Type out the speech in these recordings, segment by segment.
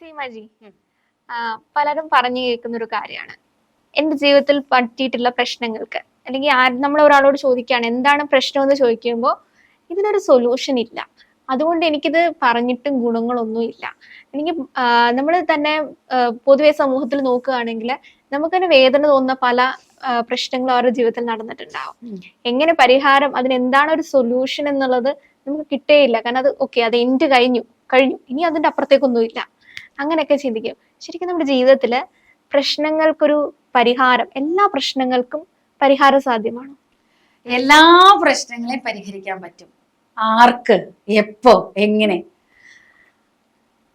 സീമജി പലരും പറഞ്ഞു കേൾക്കുന്ന ഒരു കാര്യമാണ്. എന്റെ ജീവിതത്തിൽ പറ്റിയിട്ടുള്ള പ്രശ്നങ്ങൾക്ക് അല്ലെങ്കിൽ നമ്മൾ ഒരാളോട് ചോദിക്കുകയാണ് എന്താണ് പ്രശ്നം എന്ന് ചോദിക്കുമ്പോൾ ഇതിനൊരു സൊല്യൂഷൻ ഇല്ല. അതുകൊണ്ട് എനിക്കിത് പറഞ്ഞിട്ടും ഗുണങ്ങളൊന്നും ഇല്ല എനിക്ക് നമ്മൾ തന്നെ പൊതുവെ സമൂഹത്തിൽ നോക്കുകയാണെങ്കിൽ നമുക്ക് തന്നെ വേദന തോന്നുന്ന പല പ്രശ്നങ്ങളും അവരുടെ ജീവിതത്തിൽ നടന്നിട്ടുണ്ടാവും. എങ്ങനെ പരിഹാരം അതിന് എന്താണ് ഒരു സൊല്യൂഷൻ എന്നുള്ളത് നമുക്ക് കിട്ടേയില്ല. കാരണം അത് ഓക്കെ അത് എൻഡ് കഴിഞ്ഞു കഴിഞ്ഞു. ഇനി അതിന്റെ അപ്പുറത്തേക്കൊന്നും ഇല്ല അങ്ങനെയൊക്കെ ചിന്തിക്കും. ശരിക്കും നമ്മുടെ ജീവിതത്തിൽ പ്രശ്നങ്ങൾക്കൊരു പരിഹാരം എല്ലാ പ്രശ്നങ്ങൾക്കും പരിഹാരം സാധ്യമാണ്? എല്ലാ പ്രശ്നങ്ങളെയും പരിഹരിക്കാൻ പറ്റും. ആർക്ക് എപ്പോ എങ്ങനെ?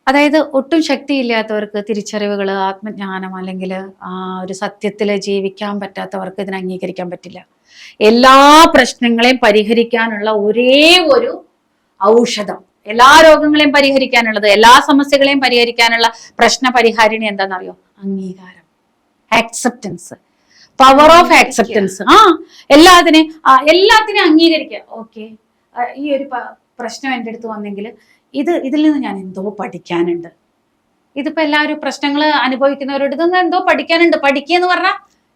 അതായത് ഒട്ടും ശക്തിയില്ലാത്തവർക്ക് തിരിച്ചറിവുകൾ ആത്മജ്ഞാനം അല്ലെങ്കിൽ ആ ഒരു സത്യത്തിൽ ജീവിക്കാൻ പറ്റാത്തവർക്ക് ഇതിനെ അംഗീകരിക്കാൻ പറ്റില്ല. എല്ലാ പ്രശ്നങ്ങളെയും പരിഹരിക്കാനുള്ള ഒരേ ഒരു ഔഷധം. എല്ലാ രോഗങ്ങളെയും പരിഹരിക്കാനുള്ളത് എല്ലാ സമസ്യകളെയും പരിഹരിക്കാനുള്ള പ്രശ്ന പരിഹാരിണി എന്താണെന്നറിയോ? അംഗീകാരം. ആക്സെപ്റ്റൻസ് പവർ ഓഫ് ആക്സെപ്റ്റൻസ് ആ എല്ലാത്തിനെ എല്ലാത്തിനെയും അംഗീകരിക്കുക. ഓക്കെ ഈ ഒരു പ്രശ്നം എന്റെ അടുത്ത് വന്നെങ്കിൽ ഇത് ഇതിൽ നിന്ന് ഞാൻ എന്തോ പഠിക്കാനുണ്ട്. ഇതിപ്പോ എല്ലാവരും പ്രശ്നങ്ങൾ അനുഭവിക്കുന്നവരോട് ഇതൊന്നും എന്തോ പഠിക്കാനുണ്ട്. പഠിക്കുക എന്ന് പറഞ്ഞാൽ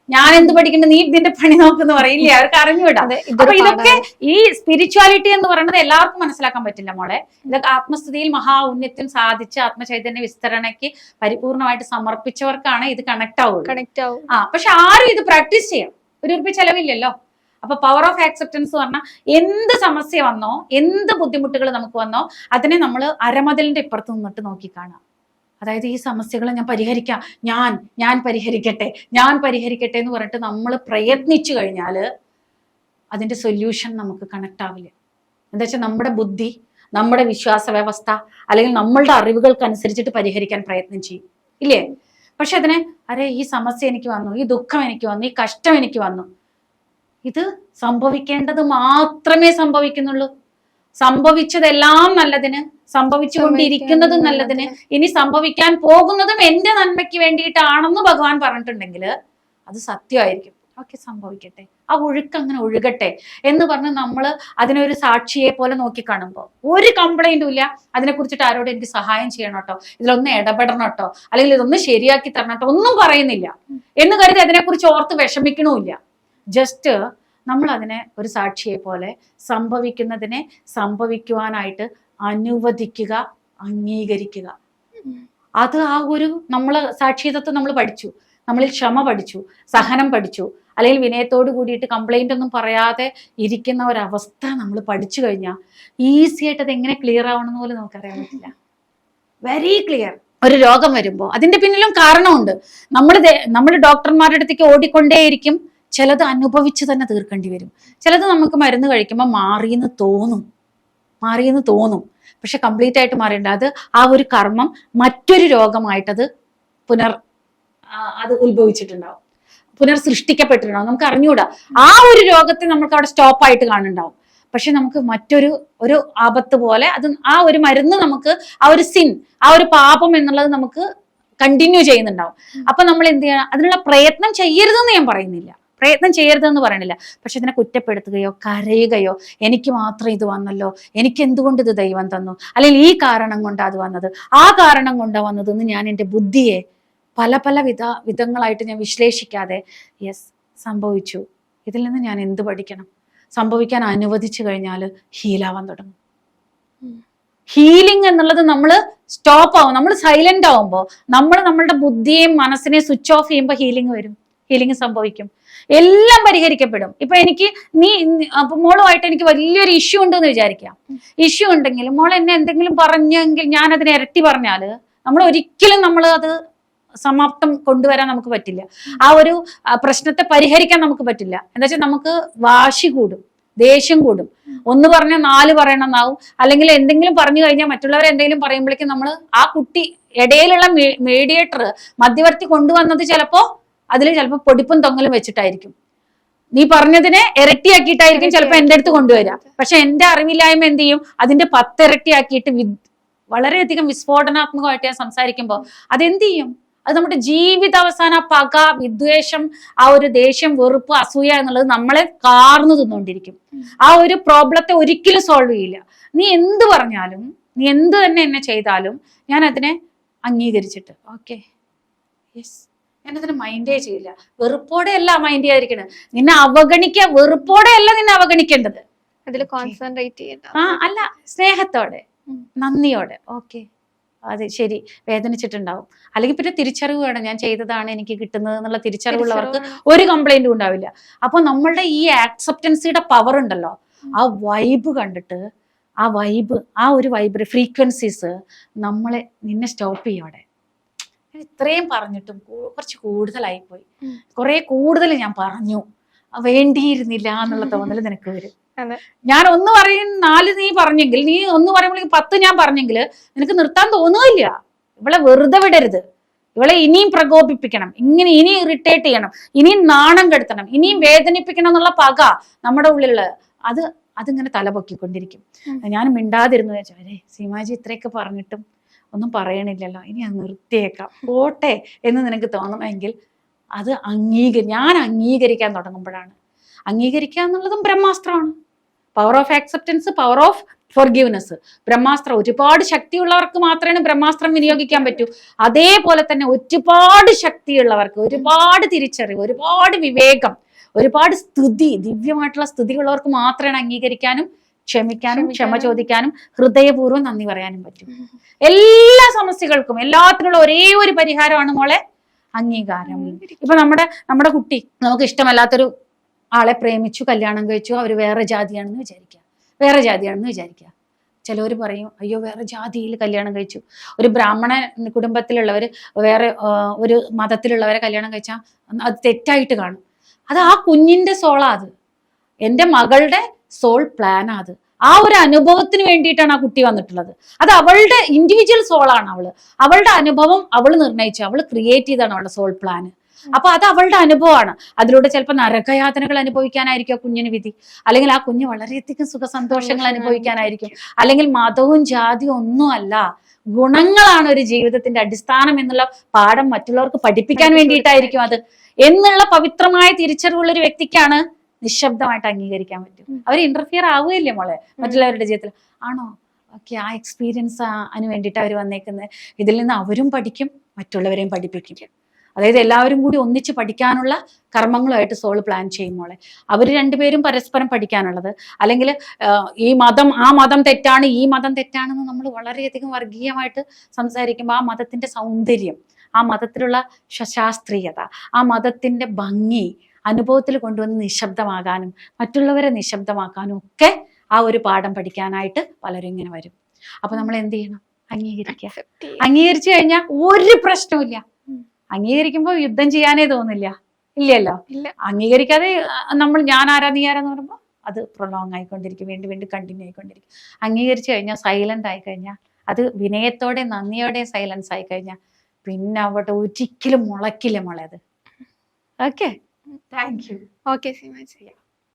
ഞാൻ എന്ത് പഠിക്കണ്ട നീ ഇതിന്റെ പണി നോക്കെന്ന് പറയില്ലേ അവർക്ക് അറിഞ്ഞുവിടാം അപ്പൊ ഇതൊക്കെ ഈ സ്പിരിച്വാലിറ്റി എന്ന് പറയുന്നത് എല്ലാവർക്കും മനസ്സിലാക്കാൻ പറ്റില്ല മോളെ. ഇതൊക്കെ ആത്മസ്ഥിതിയിൽ മഹാ ഉന്നത്യം സാധിച്ച് ആത്മചൈതന്യ വിസ്തരണയ്ക്ക് പരിപൂർണമായിട്ട് സമർപ്പിച്ചവർക്കാണ് ഇത് കണക്ട് ആവുക കണക്ട് ആവും. ആ പക്ഷെ ആരും ഇത് പ്രാക്ടീസ് ചെയ്യാം ഒരു ഉറുപ്പി ചെലവില്ലല്ലോ. അപ്പൊ പവർ ഓഫ് ആക്സെപ്റ്റൻസ് പറഞ്ഞാൽ എന്ത് സമസ്യ വന്നോ എന്ത് ബുദ്ധിമുട്ടുകൾ നമുക്ക് വന്നോ അതിനെ നമ്മൾ അരമതിലിന്റെ ഇപ്പുറത്ത് നിന്നിട്ട് നോക്കി കാണാം. അതായത് ഈ സമസ്യകൾ ഞാൻ പരിഹരിക്കാം. ഞാൻ ഞാൻ പരിഹരിക്കട്ടെ ഞാൻ പരിഹരിക്കട്ടെ എന്ന് പറഞ്ഞിട്ട് നമ്മൾ പ്രയത്നിച്ചു കഴിഞ്ഞാൽ അതിന്റെ സൊല്യൂഷൻ നമുക്ക് കണക്ട് ആവില്ല. എന്താ വെച്ചാൽ നമ്മുടെ ബുദ്ധി നമ്മുടെ വിശ്വാസ വ്യവസ്ഥ അല്ലെങ്കിൽ നമ്മളുടെ അറിവുകൾക്കനുസരിച്ചിട്ട് പരിഹരിക്കാൻ പ്രയത്നം ചെയ്യും. ഇല്ലേ? പക്ഷെ അതിനെ അരെ ഈ സമസ്യ എനിക്ക് വന്നു ഈ ദുഃഖം എനിക്ക് വന്നു ഈ കഷ്ടം എനിക്ക് വന്നു. ഇത് സംഭവിക്കേണ്ടത് മാത്രമേ സംഭവിക്കുന്നുള്ളൂ. സംഭവിച്ചതെല്ലാം നല്ലതിന് സംഭവിച്ചുകൊണ്ടിരിക്കുന്നതും നല്ലതിന് ഇനി സംഭവിക്കാൻ പോകുന്നതും എന്റെ നന്മയ്ക്ക് വേണ്ടിയിട്ടാണെന്ന് ഭഗവാൻ പറഞ്ഞിട്ടുണ്ടെങ്കിൽ അത് സത്യമായിരിക്കും. ഓക്കെ സംഭവിക്കട്ടെ ആ ഒഴുക്ക് അങ്ങനെ ഒഴുകട്ടെ എന്ന് പറഞ്ഞ് നമ്മൾ അതിനൊരു സാക്ഷിയെ പോലെ നോക്കി കാണുമ്പോൾ ഒരു കംപ്ലൈന്റും ഇല്ല. അതിനെക്കുറിച്ചിട്ട് ആരോട് എനിക്ക് സഹായം ചെയ്യണം കേട്ടോ. ഇതിലൊന്ന് ഇടപെടണം കേട്ടോ. അല്ലെങ്കിൽ ഇതൊന്ന് ശരിയാക്കി തരണം കേട്ടോ. ഒന്നും പറയുന്നില്ല. എന്ന് കരുതി അതിനെക്കുറിച്ച് ഓർത്ത് വിഷമിക്കണമില്ല ജസ്റ്റ് നമ്മൾ അതിനെ ഒരു സാക്ഷിയെ പോലെ സംഭവിക്കുന്നതിനെ സംഭവിക്കുവാനായിട്ട് അനുവദിക്കുക അംഗീകരിക്കുക. അത് ആ ഒരു നമ്മൾ സാക്ഷിതത്വം നമ്മൾ പഠിച്ചു. നമ്മളിൽ ക്ഷമ പഠിച്ചു സഹനം പഠിച്ചു അല്ലെങ്കിൽ വിനയത്തോട് കൂടിയിട്ട് കംപ്ലൈന്റ് ഒന്നും പറയാതെ ഇരിക്കുന്ന ഒരവസ്ഥ നമ്മൾ പഠിച്ചു കഴിഞ്ഞാൽ ഈസി ആയിട്ട് അത് എങ്ങനെ ക്ലിയർ ആവണമെന്ന് പോലും നമുക്കറിയാൻ പറ്റില്ല. വെരി ക്ലിയർ ഒരു രോഗം വരുമ്പോൾ അതിന്റെ പിന്നിലും കാരണമുണ്ട്. നമ്മൾ നമ്മൾ ഡോക്ടർമാരുടെ അടുത്തേക്ക് ഓടിക്കൊണ്ടേയിരിക്കും. ചിലത് അനുഭവിച്ച് തന്നെ തീർക്കേണ്ടി വരും. ചിലത് നമുക്ക് മരുന്ന് കഴിക്കുമ്പോൾ മാറിയെന്ന് തോന്നും. മാറിയെന്ന് തോന്നും. പക്ഷെ കംപ്ലീറ്റ് ആയിട്ട് മാറിയിട്ടുണ്ട് അത് ആ ഒരു കർമ്മം മറ്റൊരു രോഗമായിട്ടത് പുനർ അത് ഉത്ഭവിച്ചിട്ടുണ്ടാവും. പുനർ സൃഷ്ടിക്കപ്പെട്ടിട്ടുണ്ടാവും. നമുക്ക് അറിഞ്ഞുകൂടാ ആ ഒരു രോഗത്തെ നമുക്ക് അവിടെ സ്റ്റോപ്പ് ആയിട്ട് കാണുന്നുണ്ടാവും. പക്ഷെ നമുക്ക് മറ്റൊരു ഒരു ആപത്ത് പോലെ അത് ആ ഒരു മരുന്ന് നമുക്ക് ആ ഒരു സിൻ ആ ഒരു പാപം എന്നുള്ളത് നമുക്ക് കണ്ടിന്യൂ ചെയ്യുന്നുണ്ടാവും. അപ്പൊ നമ്മൾ എന്ത് ചെയ്യണം? അതിനുള്ള പ്രയത്നം ചെയ്യരുതെന്ന് ഞാൻ പറയുന്നില്ല. പ്രയത്നം ചെയ്യരുതെന്ന് പറയണില്ല. പക്ഷെ ഇതിനെ കുറ്റപ്പെടുത്തുകയോ കരയുകയോ എനിക്ക് മാത്രം ഇത് വന്നല്ലോ എനിക്ക് എന്തുകൊണ്ട് ഇത് ദൈവം തന്നു? അല്ലെങ്കിൽ ഈ കാരണം കൊണ്ടാണ് അത് വന്നത്? ആ കാരണം കൊണ്ടാണ് വന്നതെന്ന് ഞാൻ എന്റെ ബുദ്ധിയെ പല പല വിധ വിധങ്ങളായിട്ട് ഞാൻ വിശ്ലേഷിക്കാതെ യെസ് സംഭവിച്ചു. ഇതിൽ നിന്ന് ഞാൻ എന്ത് പഠിക്കണം? സംഭവിക്കാൻ അനുവദിച്ചു കഴിഞ്ഞാൽ ഹീലാവാൻ തുടങ്ങും. ഹീലിംഗ് എന്നുള്ളത് നമ്മൾ സ്റ്റോപ്പ് ആവും നമ്മൾ സൈലന്റ് ആവുമ്പോൾ നമ്മൾ നമ്മളുടെ ബുദ്ധിയെയും മനസ്സിനെയും സ്വിച്ച് ഓഫ് ചെയ്യുമ്പോൾ ഹീലിംഗ് വരും. ഹീലിംഗ് സംഭവിക്കും. എല്ലാം പരിഹരിക്കപ്പെടും. ഇപ്പൊ എനിക്ക് നീ അപ്പൊ മോളുമായിട്ട് എനിക്ക് വലിയൊരു ഇഷ്യൂ ഉണ്ടെന്ന് വിചാരിക്കാം ഇഷ്യൂ ഉണ്ടെങ്കിൽ മോൾ എന്നെ എന്തെങ്കിലും പറഞ്ഞെങ്കിൽ ഞാൻ അതിനെ ഇരട്ടി പറഞ്ഞാൽ നമ്മൾ ഒരിക്കലും നമ്മൾ അത് സമാപ്തം കൊണ്ടുവരാൻ നമുക്ക് പറ്റില്ല. ആ ഒരു പ്രശ്നത്തെ പരിഹരിക്കാൻ നമുക്ക് പറ്റില്ല. എന്താ വെച്ചാൽ നമുക്ക് വാശി കൂടും ദേഷ്യം കൂടും. ഒന്ന് പറഞ്ഞാൽ നാല് പറയണമെന്നാവും അല്ലെങ്കിൽ എന്തെങ്കിലും പറഞ്ഞു കഴിഞ്ഞാൽ മറ്റുള്ളവർ എന്തെങ്കിലും പറയുമ്പോഴേക്കും നമ്മൾ ആ കുട്ടി ഇടയിലുള്ള മീഡിയേറ്റർ മധ്യവർത്തി കൊണ്ടുവന്നത് ചിലപ്പോ അതിൽ ചിലപ്പോൾ പൊടിപ്പും തൊങ്ങലും വെച്ചിട്ടായിരിക്കും. നീ പറഞ്ഞതിനെ ഇരട്ടിയാക്കിയിട്ടായിരിക്കും ചിലപ്പോൾ എന്റെ അടുത്ത് കൊണ്ടുവരിക. പക്ഷെ എന്റെ അറിവില്ലായ്മ എന്ത് ചെയ്യും? അതിന്റെ പത്തിരട്ടിയാക്കിയിട്ട് വി വളരെയധികം വിസ്ഫോടനാത്മകമായിട്ട് ഞാൻ സംസാരിക്കുമ്പോൾ അതെന്ത് ചെയ്യും? അത് നമ്മുടെ ജീവിതാവസാന പക വിദ്വേഷം ആ ഒരു ദേഷ്യം വെറുപ്പ് അസൂയ എന്നുള്ളത് നമ്മളെ കാർന്നു തിന്നുകൊണ്ടിരിക്കും ആ ഒരു പ്രോബ്ലത്തെ ഒരിക്കലും സോൾവ് ചെയ്യില്ല. നീ എന്ത് പറഞ്ഞാലും നീ എന്ത് തന്നെ എന്നെ ചെയ്താലും ഞാൻ അതിനെ അംഗീകരിച്ചിട്ട്. ഓക്കെ. യെസ്. ഞാനതിന് മൈൻഡേ ചെയ്യില്ല. വെറുപ്പോടെ അല്ല മൈൻഡ് ചെയ്യാതിരിക്കണത് നിന്നെ അവഗണിക്കുക വെറുപ്പോടെ അല്ല നിന്നെ അവഗണിക്കേണ്ടത്. അതിൽ കോൺസെൻട്രേറ്റ് ചെയ്യണ്ട. ആ അല്ല സ്നേഹത്തോടെ. നന്ദിയോടെ. ഓക്കെ അതെ ശരി വേദനിച്ചിട്ടുണ്ടാവും. അല്ലെങ്കിൽ പിന്നെ തിരിച്ചറിവ് വേണം. ഞാൻ ചെയ്തതാണ് എനിക്ക് കിട്ടുന്നത് എന്നുള്ള തിരിച്ചറിവുള്ളവർക്ക് ഒരു കംപ്ലൈന്റും ഉണ്ടാവില്ല. അപ്പൊ നമ്മളുടെ ഈ ആക്സെപ്റ്റൻസിയുടെ പവർ ഉണ്ടല്ലോ ആ വൈബ് കണ്ടിട്ട് ആ വൈബ് ആ ഒരു വൈബ് ഫ്രീക്വൻസീസ് നമ്മളെ നിന്നെ സ്റ്റോപ്പ് ചെയ്യോടെ ഞാൻ ഇത്രയും പറഞ്ഞിട്ടും കുറച്ച് കൂടുതലായി പോയി ഉം. കുറെ കൂടുതൽ ഞാൻ പറഞ്ഞു. വേണ്ടിയിരുന്നില്ല എന്നുള്ള തോന്നൽ നിനക്ക് വരും. ഞാൻ ഒന്ന് പറയും നാല് നീ പറഞ്ഞെങ്കിൽ നീ ഒന്ന് പറയുമ്പോഴേക്കും പത്ത് ഞാൻ പറഞ്ഞെങ്കിൽ നിനക്ക് നിർത്താൻ തോന്നുകയില്ല. ഇവളെ വെറുതെ വിടരുത്. ഇവളെ ഇനിയും പ്രകോപിപ്പിക്കണം. ഇങ്ങനെ ഇനി ഇറിറ്റേറ്റ് ചെയ്യണം. ഇനിയും നാണം കെടുത്തണം. ഇനിയും വേദനിപ്പിക്കണം എന്നുള്ള പക നമ്മുടെ ഉള്ളിലുള്ള അത് അതിങ്ങനെ തലപൊക്കിക്കൊണ്ടിരിക്കും. ഞാൻ മിണ്ടാതിരുന്നു. ചോദിച്ചു അരേ സീമാജി ഇത്രയൊക്കെ പറഞ്ഞിട്ടും ഒന്നും പറയണില്ലല്ലോ. ഇനി അത് നിർത്തിയേക്കാം. പോട്ടെ എന്ന് നിനക്ക് തോന്നുമെങ്കിൽ അത് അംഗീകരി ഞാൻ അംഗീകരിക്കാൻ തുടങ്ങുമ്പോഴാണ്. അംഗീകരിക്കുക എന്നുള്ളതും ബ്രഹ്മാസ്ത്രമാണ്. Power of acceptance power of forgiveness ബ്രഹ്മാസ്ത്രം ഒരുപാട് ശക്തിയുള്ളവർക്ക് മാത്രമേ ബ്രഹ്മാസ്ത്രം വിനിയോഗിക്കാൻ പറ്റൂ. അതേപോലെ തന്നെ ഒരുപാട് ശക്തിയുള്ളവർക്ക് ഒരുപാട് തിരിച്ചറിവ് ഒരുപാട് വിവേകം ഒരുപാട് സ്തുതി ദിവ്യമായിട്ടുള്ള സ്തുതികളുള്ളവർക്ക് മാത്രമാണ് അംഗീകരിക്കാനും ക്ഷമിക്കാനും ക്ഷമ ചോദിക്കാനും ഹൃദയപൂർവം നന്ദി പറയാനും പറ്റും. എല്ലാ സമസ്യകൾക്കും എല്ലാത്തിനുള്ള ഒരേ ഒരു പരിഹാരമാണ് മോളെ അംഗീകാരം. ഇപ്പൊ നമ്മുടെ നമ്മുടെ കുട്ടി നമുക്ക് ഇഷ്ടമല്ലാത്തൊരു ആളെ പ്രേമിച്ചു കല്യാണം കഴിച്ചു അവർ വേറെ ജാതിയാണെന്ന് വിചാരിക്കുക. വേറെ ജാതിയാണെന്ന് വിചാരിക്കുക. ചിലവർ പറയും അയ്യോ വേറെ ജാതിയിൽ കല്യാണം കഴിച്ചു. ഒരു ബ്രാഹ്മണ കുടുംബത്തിലുള്ളവർ വേറെ ഒരു മതത്തിലുള്ളവരെ കല്യാണം കഴിച്ചാൽ അത് തെറ്റായിട്ട് കാണും. അത് ആ കുഞ്ഞിന്റെ സോളാ അത്. എന്റെ മകളുടെ സോൾ പ്ലാനാ അത്. ആ ഒരു അനുഭവത്തിന് വേണ്ടിയിട്ടാണ് ആ കുട്ടി വന്നിട്ടുള്ളത്. അത് അവളുടെ ഇൻഡിവിജ്വൽ സോളാണ് അവൾ. അവളുടെ അനുഭവം അവൾ നിർണയിച്ചു അവൾ ക്രിയേറ്റ് ചെയ്താണ് അവളുടെ സോൾ പ്ലാൻ അപ്പൊ അത് അവളുടെ അനുഭവമാണ്. അതിലൂടെ ചിലപ്പോൾ നരകയാതനകൾ അനുഭവിക്കാനായിരിക്കും ആ കുഞ്ഞിന് വിധി. അല്ലെങ്കിൽ ആ കുഞ്ഞ് വളരെയധികം സുഖ സന്തോഷങ്ങൾ അനുഭവിക്കാനായിരിക്കും. അല്ലെങ്കിൽ മതവും ജാതിയും ഒന്നുമല്ല ഗുണങ്ങളാണ് ഒരു ജീവിതത്തിന്റെ അടിസ്ഥാനം എന്നുള്ള പാഠം മറ്റുള്ളവർക്ക് പഠിപ്പിക്കാൻ വേണ്ടിയിട്ടായിരിക്കും അത്. എന്നുള്ള പവിത്രമായ തിരിച്ചറിവുള്ള ഒരു വ്യക്തിക്കാണ് നിശബ്ദമായിട്ട് അംഗീകരിക്കാൻ പറ്റും. അവർ ഇന്റർഫിയർ ആവുകയില്ലേ മോളെ? മറ്റുള്ളവരുടെ ജീവിതത്തിൽ. ആണോ? ഓക്കെ ആ എക്സ്പീരിയൻസ് അതിന് വേണ്ടിയിട്ട് അവർ വന്നേക്കുന്നത് ഇതിൽ നിന്ന് അവരും പഠിക്കും മറ്റുള്ളവരെയും പഠിപ്പിക്കും. അതായത് എല്ലാവരും കൂടി ഒന്നിച്ച് പഠിക്കാനുള്ള കർമ്മങ്ങളുമായിട്ട് സോൾ പ്ലാൻ ചെയ്യും മോളെ. അവർ രണ്ടുപേരും പരസ്പരം പഠിക്കാനുള്ളത്. അല്ലെങ്കിൽ ഈ മതം ആ മതം തെറ്റാണ് ഈ മതം തെറ്റാണെന്ന് നമ്മൾ വളരെയധികം വർഗീയമായിട്ട് സംസാരിക്കുമ്പോൾ ആ മതത്തിന്റെ സൗന്ദര്യം ആ മതത്തിലുള്ള ശാസ്ത്രീയത ആ മതത്തിന്റെ ഭംഗി അനുഭവത്തിൽ കൊണ്ടുവന്ന് നിശബ്ദമാകാനും മറ്റുള്ളവരെ നിശബ്ദമാക്കാനും ഒക്കെ ആ ഒരു പാഠം പഠിക്കാനായിട്ട് പലരും ഇങ്ങനെ വരും. അപ്പൊ നമ്മൾ എന്ത് ചെയ്യണം? അംഗീകരിക്കുക. അംഗീകരിച്ചു കഴിഞ്ഞാൽ ഒരു പ്രശ്നവുമില്ല. ഉം. അംഗീകരിക്കുമ്പോൾ യുദ്ധം ചെയ്യാനേ തോന്നില്ല. ഇല്ലല്ലോ? ഇല്ല. അംഗീകരിക്കാതെ നമ്മൾ ഞാൻ ആരാ നീ ആരാന്ന് പറയുമ്പോൾ അത് പ്രൊലോങ് ആയിക്കൊണ്ടിരിക്കും. വീണ്ടും വീണ്ടും കണ്ടിന്യൂ ആയിക്കൊണ്ടിരിക്കും. അംഗീകരിച്ചു കഴിഞ്ഞാൽ സൈലന്റ് ആയി കഴിഞ്ഞാൽ അത് വിനയത്തോടെ നന്ദിയോടെ സൈലൻസ് ആയി കഴിഞ്ഞാൽ പിന്നെ അവിടെ ഒരിക്കലും മുളക്കില്ല മുളയത് അത്. Okay thank you okay Seemaji